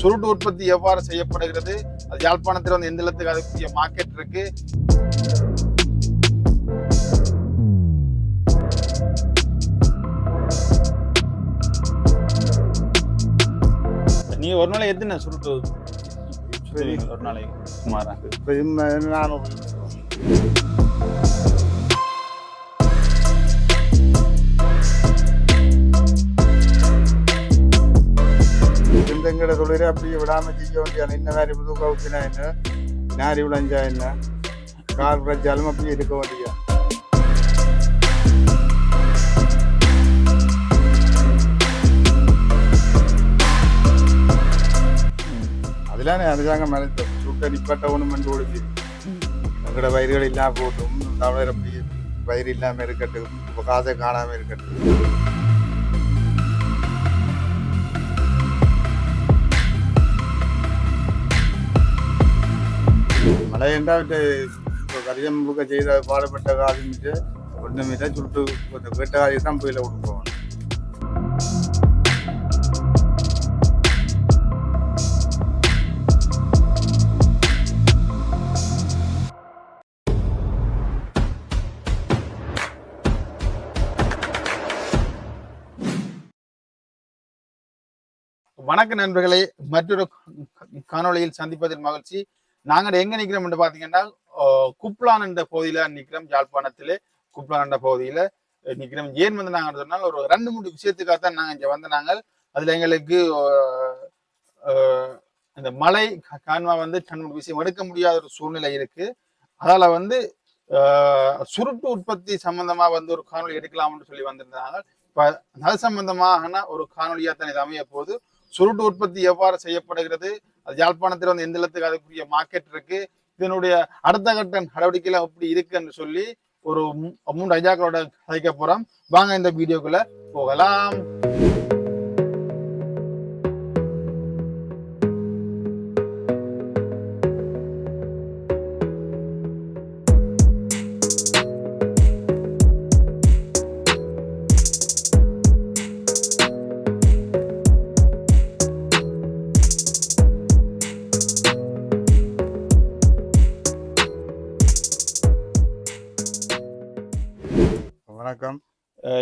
சுருட்டு உற்பத்தி எவ்வாறு செய்யப்படுகிறது? அது யாழ்ப்பாணத்தில் வந்து எந்த இடத்துக்கு அதுக்குரிய மார்க்கெட் இருக்கு? நீ ஒரு நாளைக்கு எத்தனை சுருட்டு ஒரு நாளைக்கு சுமாரா? இப்பயும் நானூறு. பேர் அப்படியே விடாமல் செய்ய வேண்டிய என்ன மாதிரி புது கவுச்சினா என்ன நாரி விளைஞ்சா என்ன கால் விளைஞ்சாலும் அப்படியே இருக்க வேண்டிய அதெல்லாம் அரசாங்கம் மறைத்த சுட்ட நிப்பாட்ட ஒன்று மண்டு ஓடுச்சு எங்களோட வயிறுகள் இல்லாமல் போட்டும் தமிழர் அப்படி வயிறு இல்லாமல் இருக்கட்டும் காசை காணாமல் இருக்கட்டும் மழை என்றால் கரியம் புக்க செய்த பாடுபட்ட காலமிட்டு ஒன்றுமே தான் சுட்டு கொஞ்சம் கேட்ட காலையில் தான் போயில கொடுப்போம் வணக்க நண்பர்களே மற்றொரு காணொளியில் சந்திப்பதில் மகிழ்ச்சி. நாங்கள் எங்க நிற்கிறோம் என்று பாத்தீங்கன்னா ஆஹ், குப்லான் என்ற பகுதியில நிற்கிறோம் யாழ்ப்பாணத்திலே குப்லான் என்ற பகுதியில நிற்கிறோம் ஏன் வந்து நாங்கள் சொன்னால் ஒரு ரெண்டு மூணு விஷயத்துக்காக தான் நாங்கள் இங்கே வந்து நாங்கள். அதுல எங்களுக்கு இந்த மலை காரணமா வந்து ரெண்டு மூணு விஷயம் எடுக்க முடியாத ஒரு சூழ்நிலை இருக்கு. அதால வந்து சுருட்டு உற்பத்தி சம்பந்தமா வந்து ஒரு காணொளி எடுக்கலாம்னு சொல்லி வந்திருந்தாங்க. இப்ப அது சம்பந்தமான ஒரு காணொலியா தான் இது அமைய போகுது சுருட்டு உற்பத்தி எவ்வாறு செய்யப்படுகிறது? அது யாழ்ப்பாணத்தில் வந்து எந்த இடத்துக்கு அதுக்குரிய மார்க்கெட் இருக்கு? இதனுடைய அடுத்த கட்ட நடவடிக்கைகள் எப்படி இருக்குன்னு சொல்லி ஒரு மூன்று ஐயாக்களோட கதைக்க போறோம். வாங்க இந்த வீடியோக்குள்ள போகலாம்.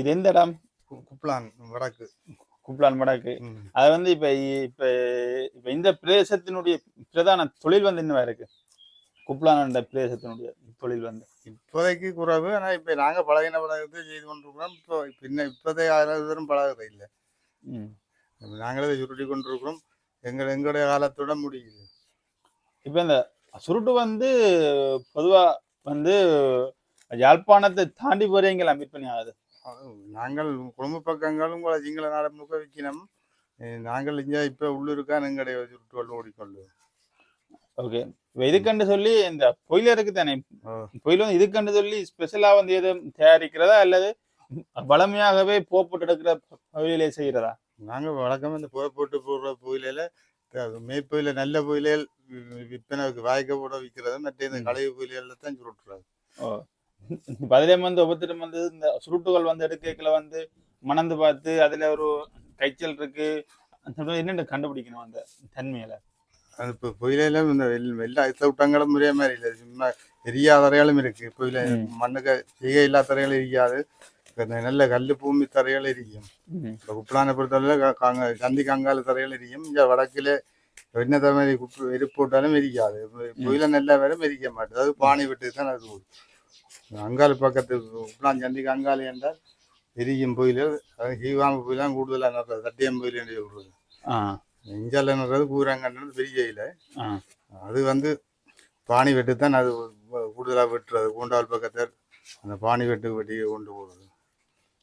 இது எந்த இடம் குப்லான் வடக்கு. குப்லான் வடக்கு. அது வந்து இப்ப இப்ப இப்ப இந்த பிரதேசத்தினுடைய பிரதான தொழில் வந்து என்னவா இருக்கு? குப்லான் பிரதேசத்தினுடைய தொழில் வந்து. இப்போதைக்கு குறைவு. ஆனா இப்ப நாங்க பழகின பழகத்தை செய்து கொண்டிருக்கிறோம். இப்போ பின்ன இப்போதைய தூரம் பழகுறது இல்லை. நாங்களே சுருட்டி கொண்டிருக்கிறோம். எங்கள் எங்களுடைய காலத்தோட முடியுது. இப்ப இந்த சுருட்டு வந்து பொதுவா வந்து யாழ்ப்பாணத்தை தாண்டி போறீங்களா விற்பனை ஆகுது நாங்கள் குடும்ப பக்கங்களும் கூட சிங்கள நாடு முழுக்க விற்கணும் அஹ் நாங்கள் இங்கே இப்போ உள்ளூருக்கா எங்களுடைய சுருட்டுகள் ஓடிக்கொண்டு ஓகே. இதுக்கண்டு சொல்லி இந்த பொயில இருக்கு தானே. பொயில் வந்து இதுக்கண்டு சொல்லி ஸ்பெஷலா வந்து எதுவும் தயாரிக்கிறதா அல்லது வளமையாகவே போப்பட்டு எடுக்கிற பகுதியிலே செய்யறதா நாங்கள் வழக்கமாக இந்த புகை போட்டு போடுற புயலையில் மேய்ப்புயில நல்ல புயலைகள் விற்பனைக்கு வாய்க்க போட விற்கிறது மற்ற இந்த. கழிவு புயல்களில் தான் சுருட்டுறது. இப்ப அதுல வந்து ஒவ்வொருத்தரும் வந்து இந்த சுருட்டுகள் வந்து எடுக்கல வந்து மணந்து பார்த்து அதுல ஒரு கைச்சல் இருக்கு. என்னென்ன கண்டுபிடிக்கணும் அந்த தன்மையில? அது இப்போ புயலையில இந்த எல்லா விட்டங்களும் ஒரே மாதிரி இல்லை. சும்மா எரியாத தரைகளும் இருக்கு. புயல. மண்ணுக்கு செய்கை இல்லாத தரைகள் எரியாது இந்த நல்ல கல் பூமி தரைகள் எரியும் இப்போ குப்பலானை பொறுத்தவரை க- காங்க- சந்தி கங்கால தரைகள் எரியும் இங்கே வடக்கில் என்ன மாதிரி குப்பு எரிப்பு போட்டாலும் எரிக்காது புயல நல்லா வரும் எரிக்க மாட்டேது அது பானை விட்டு தான் அது. அங்கால பக்கத்து குப்பலான் சந்திக்கு அங்காளி என்றால் எரியும் புயல். ஹீவாம புயலாம் கூடுதலாக நடுறது தட்டியம் புயல் என்று சொல்றது. ஆஹ் இஞ்சால நடுறது கூறாங்கன்றது பெரிய இல்லை அது வந்து பானி வெட்டு தான் அது கூடுதலாக வெட்டுறது. கூண்டால் பக்கத்தில் அந்த பானி வெட்டு வெட்டி கொண்டு போடுறது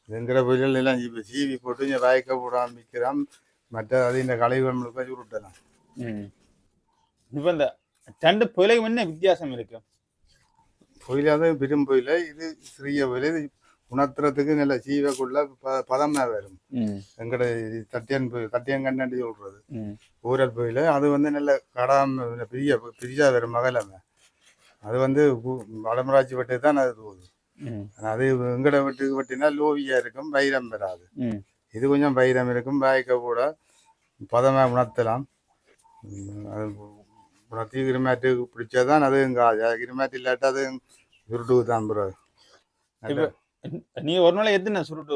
எங்கிற புயல் எல்லாம் இப்போ சீவி போட்டு இங்கே வாய்க்க போடாம விற்கிறான் மற்ற அது இந்த கலைகள் முழுக்க சுருட்டலாம். இப்ப இந்த ரெண்டு புயலையும் என்ன வித்தியாசம் இருக்கு? புயலாத பெரும் புயல இது சிறிய புயல் இது உணர்த்துறதுக்கு நல்ல சீவக்குள்ள ப பதமாக வரும். எங்கட தட்டியன் புயல் தட்டியன் கண்டாண்டி சொல்றது. ஊரல் புயல் அது வந்து நல்ல கடாம பெரிய பெரியா வரும் மகளம அது வந்து வடமராட்சி வெட்டு தான் அது போகுது. அது எங்கட வீட்டுக்கு வெட்டினா லோவியா இருக்கும் வைரம் வராது. இது கொஞ்சம் வைரம் இருக்கும் வாய்க்க கூட பதமாக உணர்த்தலாம். அது உனக்கு கிரிமேட்டு பிடிச்சாதான் அது கிரிமேட் இல்லாட்டா அது சுருட்டுக்கு தான் ப்ரோ இப்ப நீங்க ஒரு நாளைக்கு எத்தனை சுருட்டு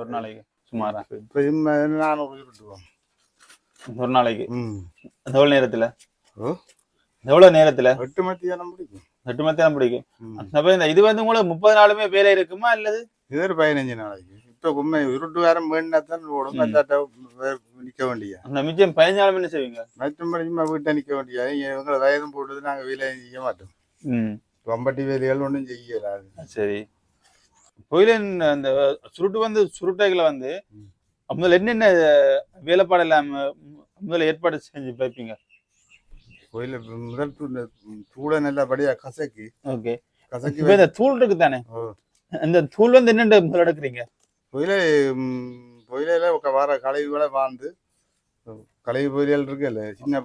ஒரு நாளைக்கு? சுமாரா? இப்பயும் நானூறு சுருட்டுவோம். ஒரு நாளைக்கு? ம். எவ்வளவு நேரத்துல? ஓ? எவ்வளவு நேரத்துல? எட்டு மத்தியானம் பிடிக்கும் எட்டு நேரம் பிடிக்கும். அப்ப இந்த இது வந்து உங்களுக்கு முப்பது நாளுமே வேலை இருக்குமா அல்லது இது ஒரு பதினஞ்சு நாளைக்கு. இப்போ உண்மை உருட்டு வேறம் வேணுன்னா தான் அல்லாட்டா நிற்க வேண்டிய அந்த மிச்சம் பதினஞ்சு நாளும் என்ன செய்வீங்க மற்றபடி சும்மா வீட்டை நிற்க வேண்டிய இவங்களை வயதும் போட்டது நாங்கள் வேலையை செய்ய மாட்டோம் ம் ரொம்பட்டி வேலைகள் ஒன்றும் செய்யலாது சரி கோயிலின் அந்த சுருட்டு வந்து சுருட்டைகளை வந்து. முதல்ல என்னென்ன வேலைப்பாடு இல்லாம முதல்ல ஏற்பாடு செஞ்சு வைப்பீங்க கோயில முதல் தூளை நல்லபடியா கசக்கி ஓகே கசக்கி இந்த தூள் இருக்கு தானே. இந்த தூள் வந்து என்னென்ன முதல்ல எடுக்கிறீங்க கோயில கோயில வார கழிவுகளை வாழ்ந்து கழிவு பொரியல் இருக்குல்ல சின்ன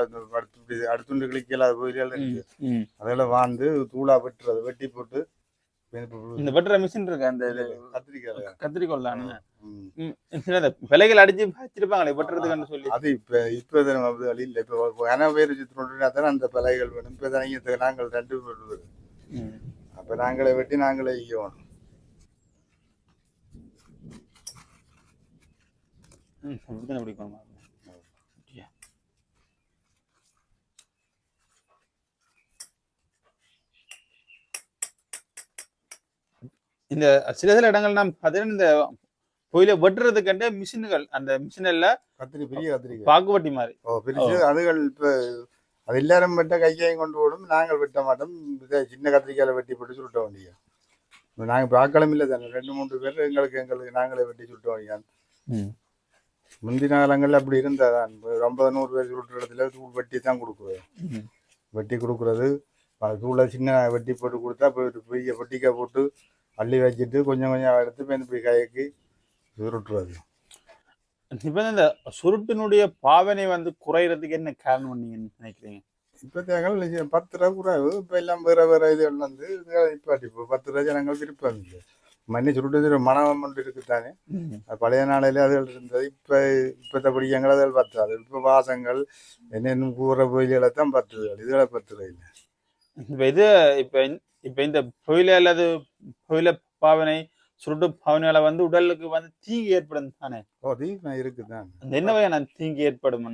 அந்த அடுத்து அடுத்துண்டு கிளிக்கலாத பொரியல் இருக்கு. ம். அதெல்லாம் வாழ்ந்து தூளா வெட்டுறது வெட்டி போட்டு இந்த வெட்டுற மிஷின் இருக்கு அந்த கத்திரிக்காய் கத்திரிக்கோள் தானே. இந்த விலைகள் அடிச்சு வச்சிருப்பாங்களே வெட்டுறதுக்குன்னு சொல்லி. அது இப்ப இப்ப அது வழி இல்லை. இப்ப கன பேர் சுத்தினா தானே அந்த பலகைகள் வேணும் இப்ப தான் நாங்கள் ரெண்டு பேர். அப்ப நாங்களே வெட்டி நாங்களே ஈயோம் ம்? அப்படியா? இந்த சில சில இடங்கள் நாம் பார்த்தீங்கன்னா இந்த கோயில வெட்டுறதுக்கண்டே மிஷின்கள் அந்த மிஷின்ல கத்திரி பெரிய கத்திரிக்காய் பாக்குவட்டி மாதிரி. ஓ பிரிச்சு அதுகள் இப்ப அது எல்லாரும் வெட்ட கைக்கையும் கொண்டு போடும் நாங்கள் வெட்ட மாட்டோம். சின்ன கத்திரிக்காயில வெட்டி போட்டு சுருட்ட வேண்டிய நாங்கள் பார்க்கலாம் இல்லை தானே ரெண்டு மூன்று பேர் எங்களுக்கு எங்களுக்கு நாங்களே வெட்டி சுருட்ட வேண்டிய முந்தின காலங்களில் அப்படி இருந்தாதான் ஐம்பது நூறு பேர் சுருட்டுற இடத்துல தூள் வெட்டி தான் கொடுக்குறது ம். வெட்டி கொடுக்குறது தூளை சின்ன வெட்டி போட்டு கொடுத்தா போய் பெரிய வெட்டிக்காய் போட்டு அள்ளி வச்சுட்டு கொஞ்சம் கொஞ்சம் எடுத்து போய் இப்படி கைக்கு சுருட்டுறது. இப்ப இந்த சுருட்டினுடைய பாவனை வந்து குறையறதுக்கு என்ன காரணம் நீங்க நினைக்கிறீங்க? இப்போ தேங்கள் பத்து ரூபா குறைவு. இப்போ எல்லாம் வேறு வேறு இதுகள் வந்து இப்போ இப்போ பத்து ரூபா ஜனங்கள் விருப்பம் இல்லை. மண்ணி சுருட்டு மனம் ஒன்று இருக்குதானே? அது பழைய நாளையில அதுகள் இருந்தது. இப்போ இப்போத்த படிக்கங்கள் அதுகள் பத்தாது. இப்போ வாசங்கள் என்னென்ன கூற கோயில்களை தான் பத்துதுகள் இதுகளை பத்துறது இல்லை. இப்ப இது இப்ப இப்ப இந்த புயல அல்லது புயல பாவனை சுருட்டு பாவனையால வந்து உடலுக்கு வந்து தீங்கு ஏற்படும் தானே? ஓ அது இருக்குதான். என்ன வகையான தீங்கு ஏற்படும்?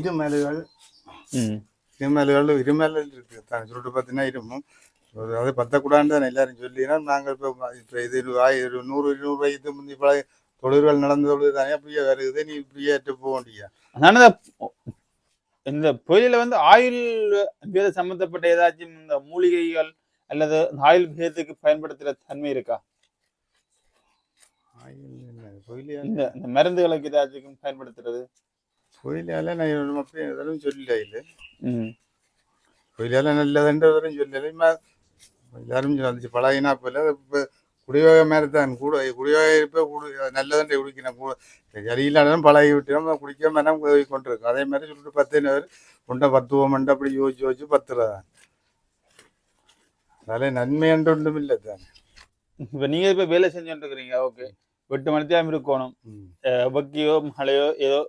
இருமலுகள். இருமலுகள் இருமல் இருக்கு தான் சுருட்டு பார்த்தீங்கன்னா இருமும் அது பத்தக்கூடாதுன்னு தான் எல்லாரும் சொல்லினா நாங்கள் இப்போ இப்போ இது ஒரு ஆயி- ஒரு நூறு இருநூறு வயது முந்தி பழைய தொழில்கள் நடந்த தொழில் தானே அப்படியே வருது நீ இப்படியே போக வேண்டிய அதனால இந்த- புயலில வந்து ஆயுள் வேத சம்பந்தப்பட்ட ஏதாச்சும் இந்த மூலிகைகள் அல்லது ஆயுள் வேதத்துக்கு பயன்படுத்துற தன்மை இருக்கா? இந்த இந்த மருந்துகளுக்கு ஏதாச்சும் பயன்படுத்துறது? கோயிலால நான் அப்படி எதுவும் சொல்லல இல்லை ம். கோயிலால நல்லதுன்றவரும் சொல்லலை. எல்லாரும் வந்துச்சு பழகினா போல இப்போ குடியோக மாதிரி தான் கூட குடியோக இப்போ குடி நல்லதுன்ற குடிக்கணும் கூட சரியில்லாதான் பழகி விட்டோம் குடிக்க மனம் கொண்டிருக்கும் அதே மாதிரி சொல்லிட்டு பத்து பேர் உண்டை பத்துவோம் அப்படி யோசிச்சு யோசிச்சு பத்துறதான் அதனால நன்மை என்று ஒன்றும் இல்லை தான் இப்ப நீங்க இப்ப வேலை செஞ்சுட்டு இருக்கிறீங்க ஓகே வெட்டு மணித்தியாம் இருக்கணும் வக்கியோ மழையோ ஏதோ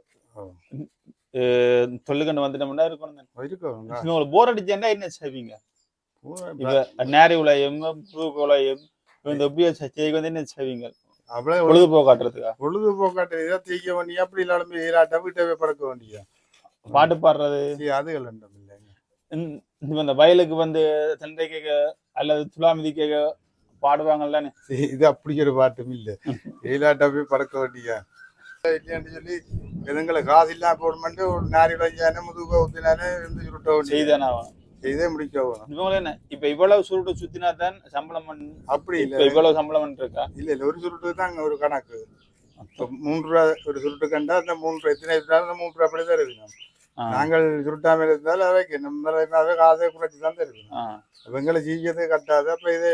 தொல்லுக்கண்டு வந்துட்டோம்னா இருக்கணும் இப்ப உங்களுக்கு போர் அடிச்சேன்டா என்ன செய்வீங்க இப்ப நேரி உலயம் உலயம் இந்த ஒப்பிய செய்திக்கு வந்து என்ன செய்வீங்க அவ்வளோ பொழுதுபோக்கு காட்டுறதுக்கா? பொழுதுபோக்காட்டு இதை தீக்க வேண்டிய அப்படி இல்லாமல் ஈராட்டம் வீட்டை பறக்க வேண்டிய பாட்டு பாடுறது. அதுகள் இல்லைங்க. இந்த- வயலுக்கு வந்து தண்டை கேட்க அல்லது துலாமிதி கேட்க பாடுவாங்கல்ல. இது அப்படி ஒரு பாட்டும் இல்லை. ஈராட்டம் போய் பறக்க வேண்டிய இல்லையான்னு சொல்லி எதுங்களை காசு இல்லாம போடமாட்டு ஒரு நாரி வஞ்சானே முதுக ஊத்தினானே இருந்து சுருட்ட வேண்டிய இதே முடிக்க இவங்க என்ன இப்ப இவ்வளவு சுருட்டு சுத்தினா தான் சம்பளம் அப்படி இல்லை. இவ்வளவு சம்பளம் இருக்கா இல்ல இல்ல ஒரு சுருட்டு தான் ஒரு கணக்கு. மூன்று ரூபா ஒரு சுருட்டு கண்டா அந்த மூன்று எத்தனை இருந்தாலும் மூன்று ரூபா அப்படிதான் இருக்கணும். நாங்கள் சுருட்டாம இருந்தாலும் அவைக்கு நம்ம காசை குறைச்சி தான் இருக்கணும். இவங்களை செய்யறது கட்டாது. அப்ப இது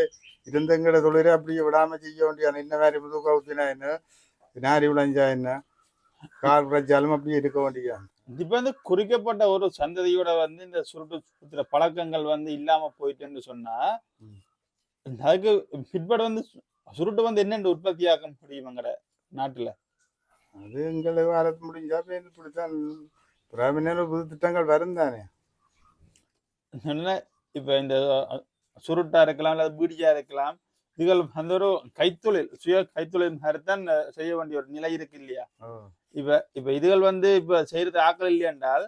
இருந்தங்கிற தொழிலை அப்படியே விடாம செய்ய வேண்டிய என்ன மாதிரி முதுக ஊத்தினா என்ன? நாரி விளைஞ்சா என்ன? கால் விளைஞ்சாலும் அப்படியே இருக்க வேண்டிய இப்ப வந்து குறிக்கப்பட்ட ஒரு சந்ததியோட வந்து இந்த சுருட்டு சுத்துற பழக்கங்கள் வந்து இல்லாம போயிட்டுன்னு சொன்னா. அதுக்கு பிற்பட வந்து சுருட்டு வந்து என்னென்று உற்பத்தியாக்க முடியும் எங்கட நாட்டுல அது எங்களை வாரத்து முடிஞ்சா இப்படித்தான் பிராமணர் புது திட்டங்கள் வரும் தானே இப்ப இந்த சுருட்டா இருக்கலாம் அல்லது பீடியா இருக்கலாம் இதுகள் அந்த ஒரு கைத்தொழில் சுய கைத்தொழில் மாதிரிதான் அஹ், செய்ய வேண்டிய ஒரு நிலை இருக்கு இல்லையா. இப்ப இப்ப இதுகள் வந்து இப்ப செய்யறது ஆக்கள் இல்லையா என்றால்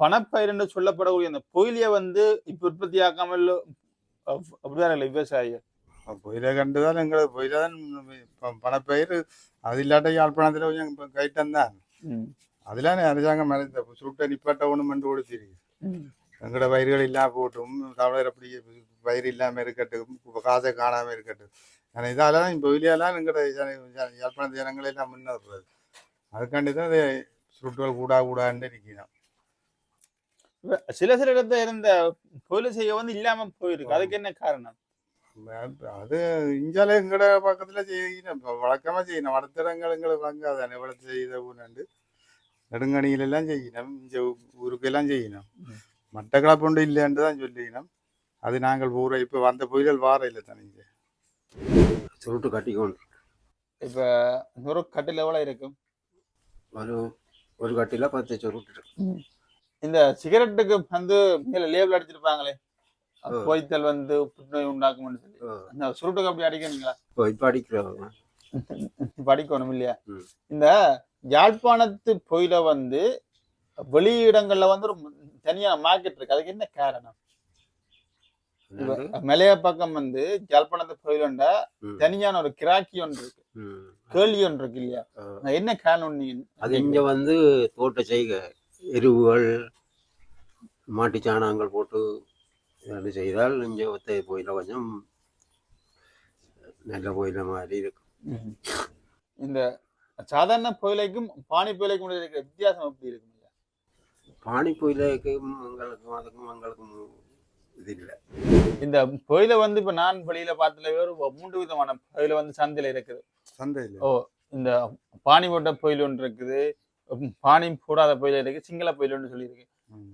பணப்பயிர் என்று சொல்லப்படக்கூடிய அந்த பொயிலிய வந்து இப்ப உற்பத்தி ஆக்காமல் அப்படிதான் இல்லை விவசாயிகள்? பொயில கண்டுதான் எங்களுக்கு பொயில தான் பணப்பயிர் அது இல்லாட்ட யாழ்ப்பாணத்தில் கொஞ்சம் இப்ப கைட்டம் தான். அதெல்லாம் அரசாங்கம் மேல இந்த சுருட்டை நிப்பாட்ட ஒன்று மண்டு கொடுத்திருக்கு. எங்களோட பயிர்கள் இல்லாம போட்டும் தமிழர் அப்படி பயிர் இல்லாம இருக்கட்டும் இப்ப காசை காணாம இருக்கட்டும். ஆனால் இதால தான் இப்போ வெளியெல்லாம் எங்களோட யாழ்ப்பாண ஜனங்கள் எல்லாம் முன்னேறது அதுக்காண்டி தான் அது சுருட்டுகள் கூடா கூடான்னு இப்ப சில சில இடத்துல இருந்த தொழில் செய்ய வந்து இல்லாம போயிருக்கு. அதுக்கு என்ன காரணம்? அது இஞ்சால எங்கட பக்கத்துல செய்யணும் வழக்கமா செய்யணும் அடுத்த இடங்கள் எங்களுக்கு வழங்காதானே இவ்வளவு செய்த ஊனண்டு. நெடுங்கணியில எல்லாம் செய்யணும் இங்க ஊருக்கெல்லாம் செய்யணும். மட்டக்களப்பு ஒன்று இல்லைன்னு தான் சொல்லிக்கணும் அது நாங்கள் ஊரை இப்ப வந்த புயல் வார இல்லை தானே சுருட்டு கட்டிக்கொண்டு இப்ப ஒரு கட்டில் எவ்வளவு இருக்கும்? ஒரு ஒரு கட்டில பத்து சுருட்டு இருக்கு. இந்த சிகரெட்டுக்கு வந்து மேல லேபிள் அடிச்சிருப்பாங்களே. போய்த்தல் வந்து புற்றுநோய் உண்டாக்கும்னு சொல்லி அந்த சுருட்டுக்கு அப்படி அடிக்கணுங்களா இப்போ இப்போ அடிக்கிறவங்க படிக்கணும் இல்லையா. இந்த யாழ்ப்பாணத்து பொயில வந்து வெளியிடங்கள்ல வந்து ஒரு தனியா மார்க்கெட் இருக்கு அதுக்கு என்ன காரணம்? மலைய பக்கம் வந்து யாழ்ப்பாணத்து பொயிலண்ட தனியான ஒரு கிராக்கி ஒன்று இருக்கு. கேள்வி ஒன்று இருக்கு இல்லையா என்ன காரணம் நீங்க அது இங்க வந்து தோட்ட செய்க எருவுகள் மாட்டு சாணங்கள் போட்டு இது செய்தால் இங்க ஒத்த போயில கொஞ்சம் நல்ல போயில மாதிரி இருக்கும். இந்த சாதாரண புயலைக்கும் பானி புயலைக்கும் இருக்கிற வித்தியாசம் எப்படி இருக்கும்? பானி புயலுக்கும் எங்களுக்கும் அதுக்கும் எங்களுக்கும் இது இல்லை இந்த புயல வந்து இப்ப நான் வெளியில பார்த்ததுல ஒரு மூன்று விதமான புயல வந்து சந்தையில இருக்குது. சந்தையில். ஓ இந்த பானி போட்ட புயல் ஒன்று இருக்குது. பானி போடாத புயல் இருக்கு சிங்கள புயல் ஒன்று சொல்லியிருக்கு.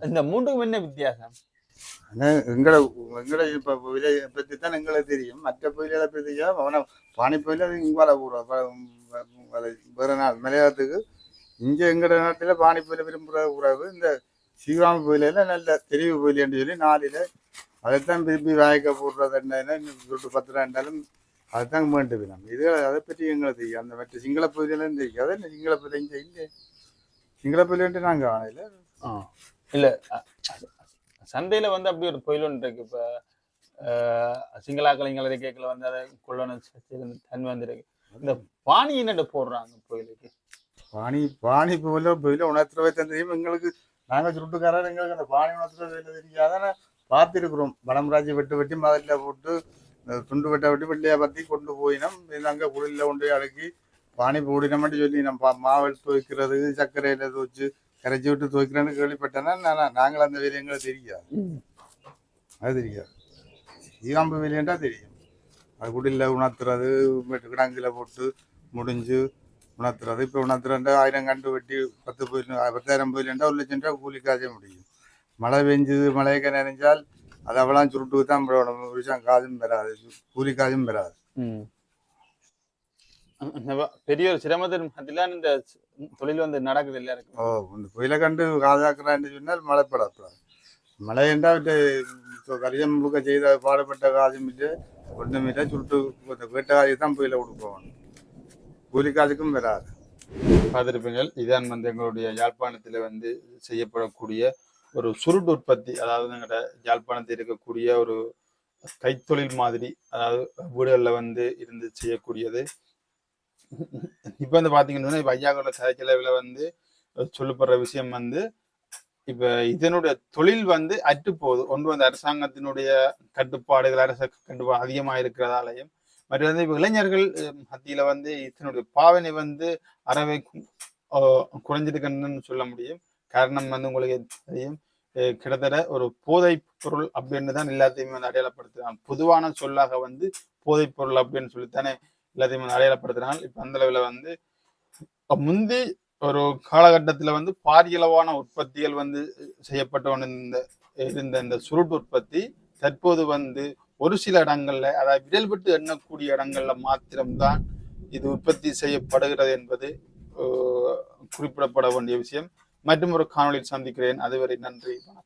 இந்த மூன்றுக்கும் என்ன வித்தியாசம்? எங்களை எங்களை இப்போ விலையை பற்றி தான் எங்களுக்கு தெரியும். மற்ற புயல்களை பற்றி அவனை பானி புயல் அது இங்கே வர கூடாது. வேறு நாள் மலையாளத்துக்கு இங்கே எங்களோட நாட்டில் பானி புயலை விரும்புகிற உறவு இந்த சீவாம புயலில் நல்ல தெரிவு புயல் சொல்லி நாளில் அதைத்தான் திருப்பி வாய்க்க போடுறது என்ன சுட்டு பத்து ரூபாண்டாலும் அதைத்தான் வேண்டு நம்ம இது அதை பற்றி எங்களுக்கு தெரியும். அந்த மற்ற சிங்கள புயலாம் தெரியும். அதை என்ன சிங்கள புயல் இங்கே இல்லை சிங்கள புயலுன்ட்டு நாங்கள் ஆணையில் இல்ல அ- சந்தையில வந்து அப்படி ஒரு புயல் ஒன்று இருக்கு. இப்ப சிங்களாக்கள் இங்களை கேட்கல வந்து அதை கொள்ளணும் தன்மை வந்துருக்கு. இந்த பானி என்னட்டு போடுறாங்க புயலுக்கு பாணி பாணி போல போயில உணர்த்துறவை தான் தெரியும் எங்களுக்கு நாங்கள் சுருட்டுக்காரர் எங்களுக்கு அந்த பாணி உணர்த்துற வேலை தெரியாதானே பார்த்துருக்குறோம். வடமராஜி வெட்டு வெட்டி மதில போட்டு துண்டு வெட்ட வெட்டி வெள்ளையா பற்றி கொண்டு போயினோம். அங்கே குளிரில் கொண்டு போய் அடக்கி பாணி போடினோம்னு சொல்லி நம்ம மாவு எடுத்து வைக்கிறது சர்க்கரையில் துவச்சு கரைச்சி விட்டு துவைக்கிறேன்னு கேள்விப்பட்டேன்னா நான் நாங்கள் அந்த வேலை எங்களுக்கு தெரியாது அது தெரியாது. ஈகாம்பு வேலையண்டா தெரியும். அது குடியில் உணர்த்துறது கிடங்கில் போட்டு முடிஞ்சு உணர்த்துறது இப்போ உணர்த்துறா ஆயிரம் கண்டு வெட்டி பத்து போயில் பத்தாயிரம் போயிலண்டா ஒரு லட்சம் ரூபா கூலி காசே முடியும் மழை பெஞ்சுது மழைக்க நிறைஞ்சால் அது அவளாம் சுருட்டுக்கு தான் போடணும் ஒரு விஷயம் காசும் பெறாது கூலி காசும் பெறாது பெரிய ஒரு சிரமத்தின் மத்தியில இந்த தொழில் வந்து நடக்குது எல்லாருக்கும் ஓ இந்த புயலை கண்டு காசாக்குறான்னு சொன்னால் மழைப்படக்கூடாது மழை என்றால் கரியம் முழுக்க செய்த பாடுபட்ட காசும் இல்லை ஒன்றும் இல்லை சுருட்டு கேட்ட காசு தான் புயலை கொடுப்போம் கூலிக்காலுக்கும் வராது. பார்த்துருப்பீங்கள் இதான் வந்து எங்களுடைய யாழ்ப்பாணத்தில் வந்து செய்யப்படக்கூடிய ஒரு சுருட்டு உற்பத்தி அதாவது எங்களோட யாழ்ப்பாணத்தில் இருக்கக்கூடிய ஒரு கைத்தொழில் மாதிரி அதாவது வீடுகளில் வந்து இருந்து செய்யக்கூடியது. இப்போ வந்து பார்த்தீங்கன்னா இப்போ ஐயாக்களோட கதைக்கிழவில் வந்து சொல்லப்படுற விஷயம் வந்து இப்போ இதனுடைய தொழில் வந்து அற்று போகுது ஒன்று வந்து அரசாங்கத்தினுடைய கட்டுப்பாடுகள் அரச கட்டுப்பாடு அதிகமாக இருக்கிறதாலையும் மற்ற வந்து இப்போ இளைஞர்கள் மத்தியில் மத்தியில வந்து இதனுடைய பாவனை வந்து அறவை கு- குறைஞ்சிருக்குன்னு சொல்ல முடியும். காரணம் வந்து உங்களுக்கு தெரியும் கிட்டத்தட்ட ஒரு போதை பொருள் அப்படின்னு தான் எல்லாத்தையுமே வந்து அடையாளப்படுத்துறாங்க. பொதுவான சொல்லாக வந்து போதைப் பொருள் அப்படின்னு சொல்லித்தானே எல்லாத்தையும் வந்து அடையாளப்படுத்துறாங்க. இப்ப அந்த அளவுல வந்து முந்தி ஒரு காலகட்டத்துல வந்து பாரியளவான உற்பத்திகள் வந்து செய்யப்பட்ட ஒண்ணு இந்த இருந்த இந்த சுருட்டு உற்பத்தி தற்போது வந்து ஒரு சில இடங்கள்ல அதாவது விரல் விட்டு எண்ணக்கூடிய இடங்கள்ல மாத்திரம்தான் இது உற்பத்தி செய்யப்படுகிறது என்பது குறிப்பிடப்பட வேண்டிய விஷயம். மற்றும் ஒரு காணொலியில் சந்திக்கிறேன். அதுவரை நன்றி வணக்கம்.